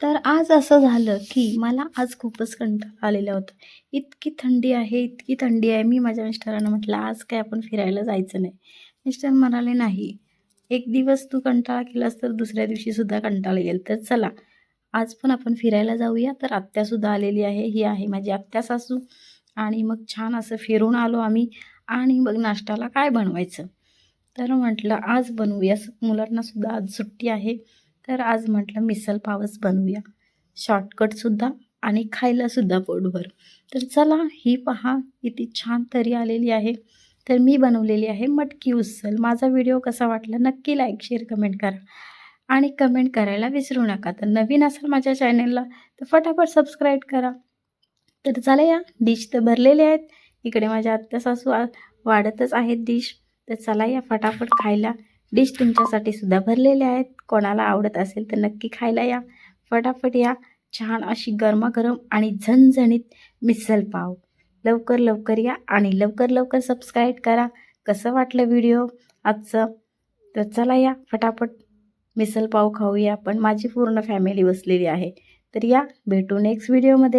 तर आज असं झालं की मला आज खूपच कंटाळा आलेला होता. इतकी थंडी आहे इतकी थंडी आहे. मी माझ्या मिस्टरांना म्हटलं आज काय आपण फिरायला जायचं नाही. मिस्टर म्हणाले नाही. एक दिवस तू कंटाळा केलास तर दुसऱ्या दिवशीसुद्धा कंटाळा येईल. तर चला. आज पण आपण फिरायला जाऊया. तर आत्यासुद्धा आलेली आहे. ही आहे माझी आत्या सासू. आणि मग छान असं फिरून आलो आम्ही. आणि मग नाश्त्याला काय बनवायचं? तर म्हटलं आज बनवूया. मुलांनासुद्धा आज सुट्टी आहे. तर आज म्हटलं मिसल पावच बनवूया. शॉर्टकटसुद्धा आणि खायलासुद्धा पोटभर. तर चला ही पहा किती छान तरी आलेली आहे. तर मी बनवलेली आहे मटकी उसल माझा व्हिडिओ कसा वाटला नक्की लाईक शेअर कमेंट करा. आणि कमेंट करायला विसरू नका. तर नवीन असाल माझ्या चॅनलला तर फटाफट सबस्क्राईब करा. तर चला या डिश तर भरलेले आहेत. इकडे माझ्या आत्या सासू आ- वाढतच आहेत डिश तर चला या फटाफट खायला. डिश तुमच्यासाठी सुद्धा भरलेले आहेत. कोणाला आवडत असेल तर नक्की खायला या. फटाफट या. छान अशी गरमागरम आणि झणझणीत मिसल पाव. लवकर लवकर या आणि लवकर लवकर सबस्क्राईब करा. कसं वाटलं व्हिडिओ आजचं? तर चला या. फटाफट मिसल पाव खाऊया. पण माझी पूर्ण फॅमिली बसलेली आहे. तर या. भेटू नेक्स्ट व्हिडिओमध्ये